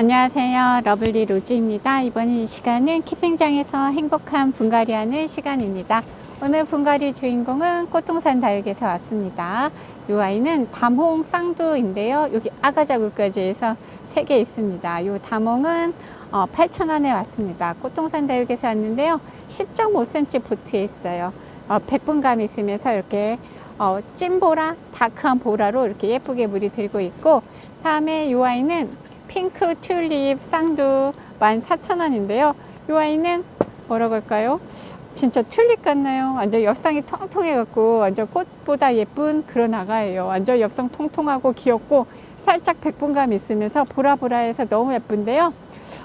안녕하세요. 러블리 로즈입니다. 이번 시간은 키핑장에서 행복한 분갈이 하는 시간입니다. 오늘 분갈이 주인공은 꽃동산 다육에서 왔습니다. 이 아이는 담홍 쌍두인데요. 여기 아가자구까지 해서 3개 있습니다. 이 담홍은 어, 8,000원에 왔습니다. 꽃동산 다육에서 왔는데요. 10.5cm 보트에 있어요. 어, 백분감 있으면서 이렇게 어, 찐보라, 다크한 보라로 이렇게 예쁘게 물이 들고 있고 다음에 이 아이는 핑크 튤립 쌍두 14,000원인데요. 이 아이는 뭐라고 할까요? 진짜 튤립 같나요? 완전 엽상이 통통해갖고 완전 꽃보다 예쁜 그런 아가예요. 완전 엽상 통통하고 귀엽고 살짝 백분감 있으면서 보라보라해서 너무 예쁜데요.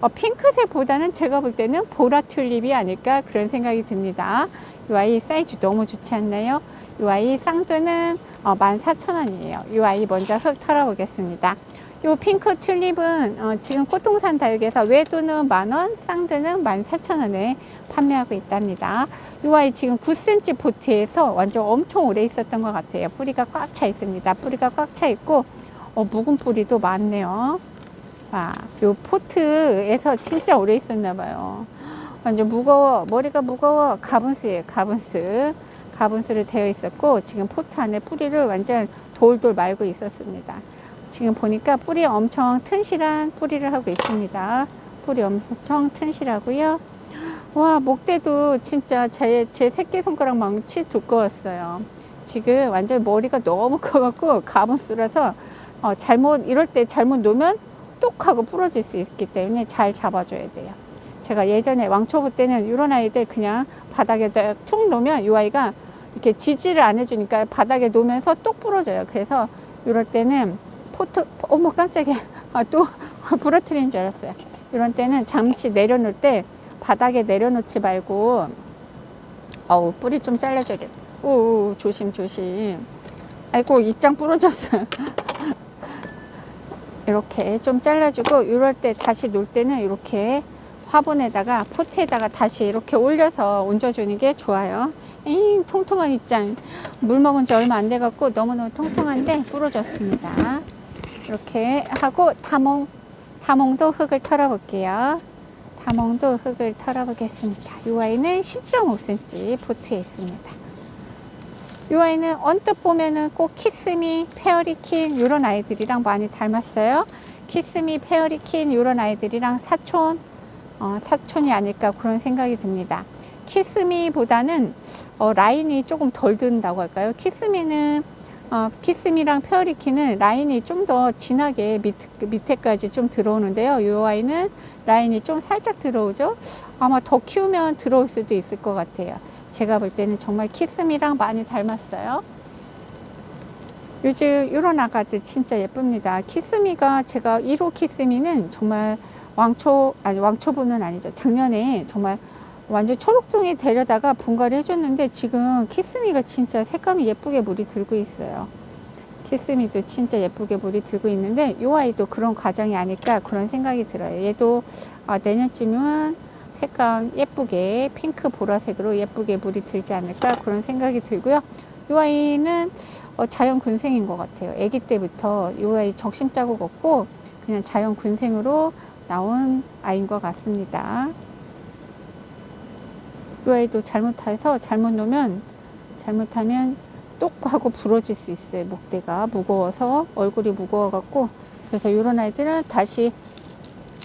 어, 핑크색보다는 제가 볼 때는 보라 튤립이 아닐까 그런 생각이 듭니다. 이 아이 사이즈 너무 좋지 않나요? 이 아이 쌍두는 어, 14,000원이에요. 이 아이 먼저 흙 털어보겠습니다. 이 핑크 튤립은 어, 지금 꽃동산 다육에서 외두는 만원, 쌍두는 14,000원에 판매하고 있답니다. 이 아이 지금 9cm 보트에서 완전 엄청 오래 있었던 것 같아요. 뿌리가 꽉 차 있습니다. 뿌리가 꽉 차 있고 어, 묵은 뿌리도 많네요. 와, 요 포트에서 진짜 오래 있었나 봐요. 완전 무거워. 머리가 무거워. 가분수예요. 가분수. 가분수로 되어 있었고 지금 포트 안에 뿌리를 완전 돌돌 말고 있었습니다. 지금 보니까 뿌리 엄청 튼실한 뿌리를 하고 있습니다. 뿌리 엄청 튼실하고요. 와 목대도 진짜 제, 제 새끼손가락만치 두꺼웠어요. 지금 완전 머리가 너무 커갖고 가분수라서 어, 잘못 이럴 때 잘못 놓으면 똑 하고 부러질 수 있기 때문에 잘 잡아줘야 돼요. 제가 예전에 왕초보 때는 이런 아이들 그냥 바닥에 툭 놓으면 이 아이가 이렇게 지지를 안 해주니까 바닥에 놓으면서 똑 부러져요. 그래서 이럴 때는 포트, 어머 깜짝이야. 아, 또 부러뜨린 줄 알았어요. 이런 때는 잠시 내려놓을 때 바닥에 내려놓지 말고 어우 뿌리 좀 잘라줘야겠다. 오 조심 조심. 아이고 입장 부러졌어요. 이렇게 좀 잘라주고 이럴 때 다시 놓을 때는 이렇게 화분에다가 포트에다가 다시 이렇게 올려서 얹어주는 게 좋아요. 이 통통한 입장 물 먹은 지 얼마 안 돼갖고 너무너무 통통한데 부러졌습니다. 이렇게 하고 다몽 다몽도 흙을 털어볼게요. 다몽도 흙을 털어보겠습니다. 이 아이는 10.5cm 보트에 있습니다. 이 아이는 언뜻 보면은 꼭 키스미, 페어리킨 이런 아이들이랑 많이 닮았어요. 키스미, 페어리킨 이런 아이들이랑 사촌, 어, 사촌이 아닐까 그런 생각이 듭니다. 키스미보다는 어, 라인이 조금 덜 든다고 할까요? 키스미는 어, 키스미랑 페어리키는 라인이 좀 더 진하게 밑, 밑에까지 좀 들어오는데요. 이 아이는 라인이 좀 살짝 들어오죠. 아마 더 키우면 들어올 수도 있을 것 같아요. 제가 볼 때는 정말 키스미랑 많이 닮았어요. 요즘 이런 아가들 진짜 예쁩니다. 키스미가 제가 1호 키스미는 정말 왕초 아니 왕초보는 아니죠. 작년에 정말 완전 초록둥이 데려다가 분갈이 해줬는데 지금 키스미가 진짜 색감이 예쁘게 물이 들고 있어요. 키스미도 진짜 예쁘게 물이 들고 있는데 이 아이도 그런 과정이 아닐까 그런 생각이 들어요. 얘도 아, 내년쯤은 색감 예쁘게 핑크 보라색으로 예쁘게 물이 들지 않을까 그런 생각이 들고요. 이 아이는 어, 자연 군생인 것 같아요. 아기 때부터 이 아이 적심 자국 없고 그냥 자연 군생으로 나온 아이인 것 같습니다. 이 아이도 잘못해서 잘못 놓으면 잘못하면 똑 하고 부러질 수 있어요. 목대가 무거워서 얼굴이 무거워 갖고 그래서 이런 아이들은 다시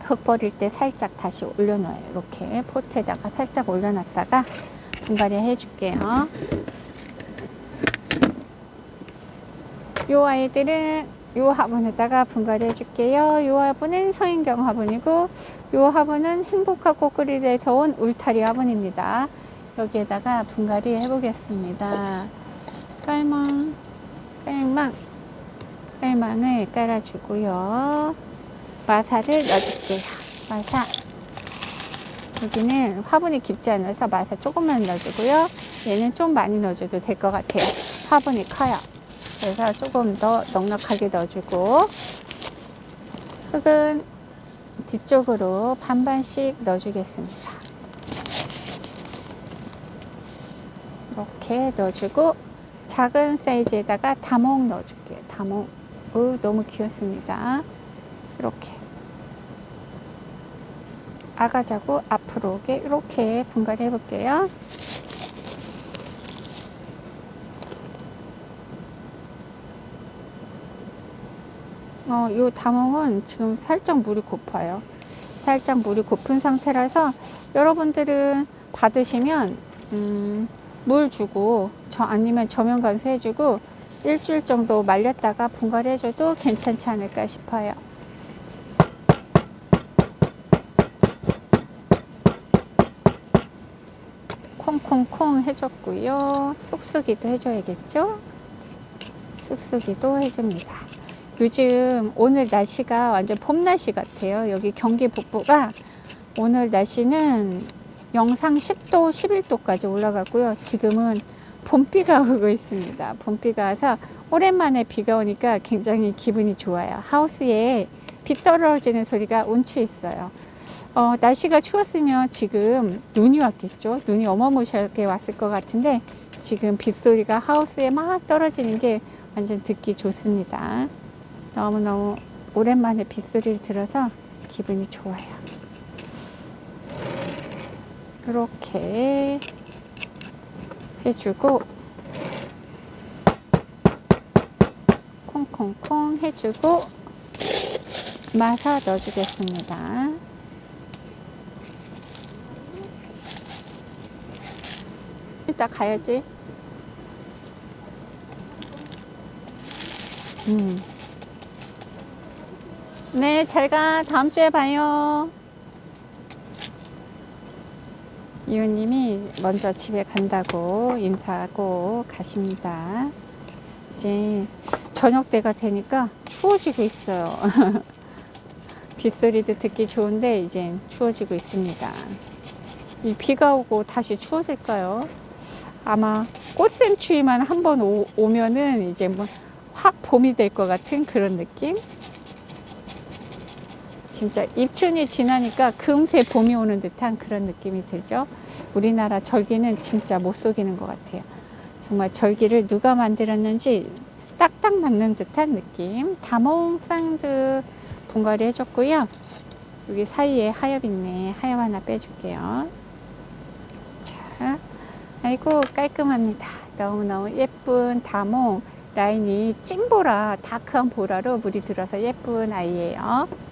흙 버릴 때 살짝 다시 올려놓아요. 이렇게 포트에다가 살짝 올려놨다가 분갈이 해줄게요. 이 아이들은 이 화분에다가 분갈이 해줄게요. 이 화분은 서인경 화분이고 이 화분은 행복하고 끓이에서 온 울타리 화분입니다. 여기에다가 분갈이 해보겠습니다. 깔망, 깔망, 깔망을 깔아주고요. 마사를 넣어줄게요. 마사. 여기는 화분이 깊지 않아서 마사 조금만 넣어주고요. 얘는 좀 많이 넣어줘도 될 것 같아요. 화분이 커요. 그래서 조금 더 넉넉하게 넣어주고 흙은 뒤쪽으로 반반씩 넣어주겠습니다. 이렇게 넣어주고 작은 사이즈에다가 다몽 넣어줄게요. 다몽. 오, 너무 귀엽습니다. 이렇게 아가자고 앞으로 오게 이렇게 분갈이 해볼게요. 어, 요 다몽은 지금 살짝 물이 고파요. 살짝 물이 고픈 상태라서 여러분들은 받으시면 음, 물 주고 저 아니면 저면 간수 해주고 일주일 정도 말렸다가 분갈이 해줘도 괜찮지 않을까 싶어요. 콩콩콩 해줬고요. 쑥쑥이도 해줘야겠죠? 쑥쑥이도 해줍니다. 요즘 오늘 날씨가 완전 봄 날씨 같아요. 여기 경기 북부가 오늘 날씨는 영상 10도, 11도까지 올라가고요. 지금은 봄비가 오고 있습니다. 봄비가 와서 오랜만에 비가 오니까 굉장히 기분이 좋아요. 하우스에 비 떨어지는 소리가 운치 있어요. 어, 날씨가 추웠으면 지금 눈이 왔겠죠. 눈이 어마무시하게 왔을 것 같은데 지금 빗소리가 하우스에 막 떨어지는 게 완전 듣기 좋습니다. 너무너무 오랜만에 빗소리를 들어서 기분이 좋아요. 이렇게 해주고 콩콩콩 해주고 마사 넣어주겠습니다. 이따 가야지. 음. 네, 잘 가. 다음 주에 봐요. 이웃님이 먼저 집에 간다고 인사하고 가십니다. 이제 저녁 때가 되니까 추워지고 있어요. 빗소리도 듣기 좋은데 이제 추워지고 있습니다. 이 비가 오고 다시 추워질까요? 아마 꽃샘추위만 한번 오면은 이제 뭐 확 봄이 될 것 같은 그런 느낌? 진짜 입춘이 지나니까 금세 봄이 오는 듯한 그런 느낌이 들죠. 우리나라 절기는 진짜 못 속이는 것 같아요. 정말 절기를 누가 만들었는지 딱딱 맞는 듯한 느낌. 다몽 쌍드 분갈이 해줬고요. 여기 사이에 하엽 있네. 하엽 하나 빼줄게요. 자, 아이고 깔끔합니다. 너무너무 예쁜 다몽 라인이 찐보라, 다크한 보라로 물이 들어서 예쁜 아이예요.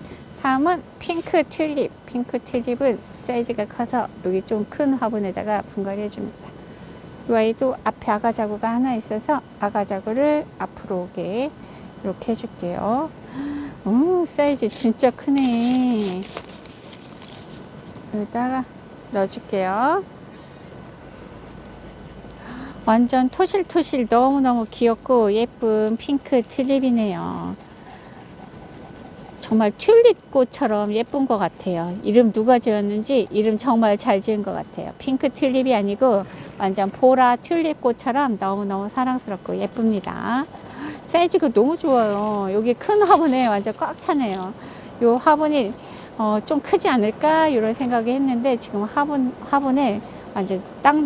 다음은 핑크 튤립. 핑크 튤립은 사이즈가 커서 여기 좀 큰 화분에다가 분갈이 해줍니다. 이 아이도 앞에 아가자구가 하나 있어서 아가자구를 앞으로 오게 이렇게 해줄게요. 오, 사이즈 진짜 크네. 여기다가 넣어줄게요. 완전 토실토실 너무너무 귀엽고 예쁜 핑크 튤립이네요. 정말 튤립꽃처럼 예쁜 것 같아요. 이름 누가 지었는지 이름 정말 잘 지은 것 같아요. 핑크 튤립이 아니고 완전 보라 튤립꽃처럼 너무너무 사랑스럽고 예쁩니다. 사이즈가 너무 좋아요. 여기 큰 화분에 완전 꽉 차네요. 이 화분이 어, 좀 크지 않을까 이런 생각이 했는데 지금 화분 화분에 완전 딱,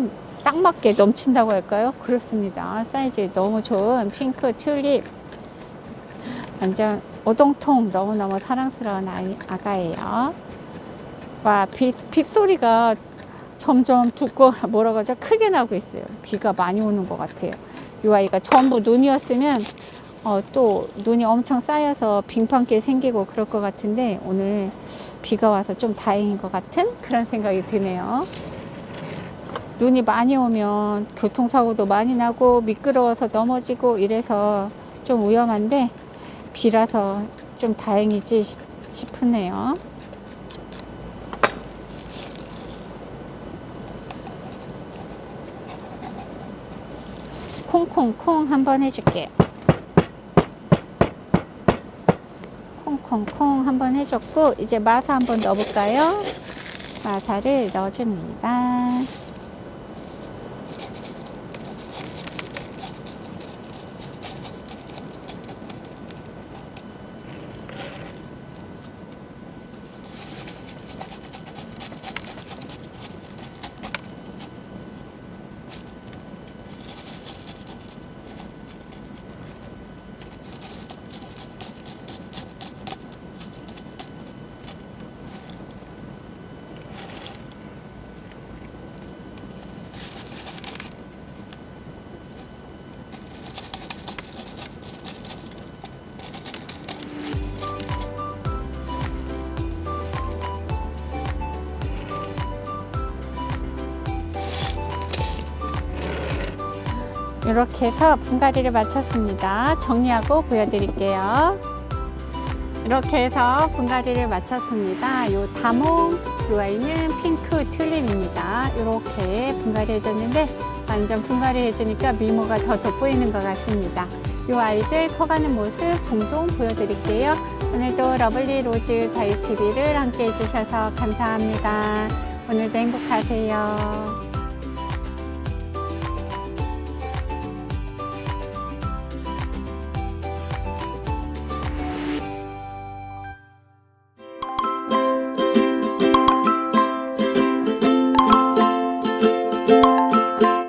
딱 맞게 넘친다고 할까요? 그렇습니다. 사이즈 너무 좋은 핑크 튤립 완전 오동통 너무너무 사랑스러운 아이, 아가예요. 와, 빗, 빗소리가 점점 두꺼, 뭐라고 하죠? 크게 나고 있어요. 비가 많이 오는 것 같아요. 이 아이가 전부 눈이었으면, 어, 또 눈이 엄청 쌓여서 빙판길 생기고 그럴 것 같은데, 오늘 비가 와서 좀 다행인 것 같은 그런 생각이 드네요. 눈이 많이 오면 교통사고도 많이 나고 미끄러워서 넘어지고 이래서 좀 위험한데, 비라서 좀 다행이지 싶으네요. 콩콩콩 한번 해줄게요. 콩콩콩 한번 해줬고 이제 마사 한번 넣어볼까요? 마사를 넣어줍니다. 이렇게 해서 분갈이를 마쳤습니다. 정리하고 보여드릴게요. 이렇게 해서 분갈이를 마쳤습니다. 요 다몽, 요 아이는 핑크 튤립입니다. 이렇게 분갈이 해줬는데 완전 분갈이 해주니까 미모가 더 돋보이는 것 같습니다. 요 아이들 커가는 모습 종종 보여드릴게요. 오늘도 러블리 로즈 가이TV를 함께 해주셔서 감사합니다. 오늘도 행복하세요.